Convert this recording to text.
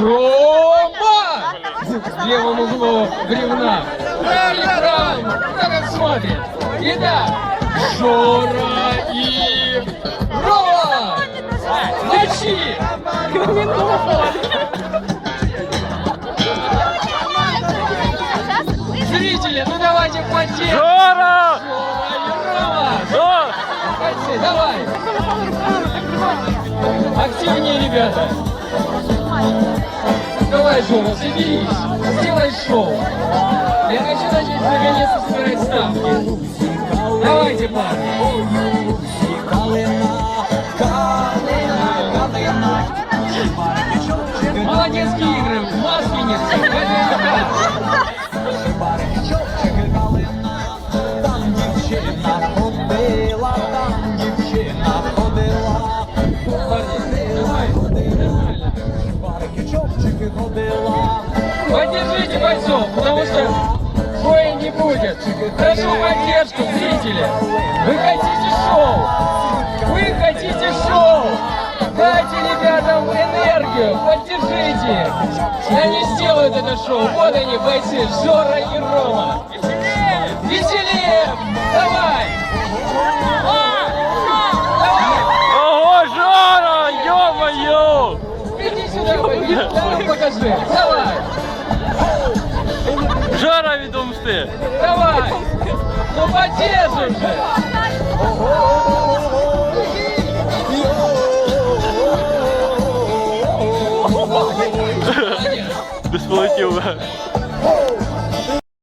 Рома! Левому углу бревна. Правильно. Кто как смотрит. Итак, Жора и Рома! Мячи! Зрители, ну давайте поддержим. Жора! Жора и Рома! Да! Давай! Активнее, ребята! Давай, Жора, соберись! Сделай шоу! Я хочу начать наконец-то собирать ставки. Поддержите бойцов, потому что боя не будет. Прошу поддержку, зрители. Вы хотите шоу? Вы хотите шоу? Дайте ребятам энергию, поддержите. Они сделают это шоу. Вот они, бойцы, Жора и Рома. Веселее! Веселее! Давай! Давай! Ого, Жора! Ё-моё! Иди сюда. Давай, покажи. Давай! Жора відомсти! Давай! Ну поддержим же! Десь полетів.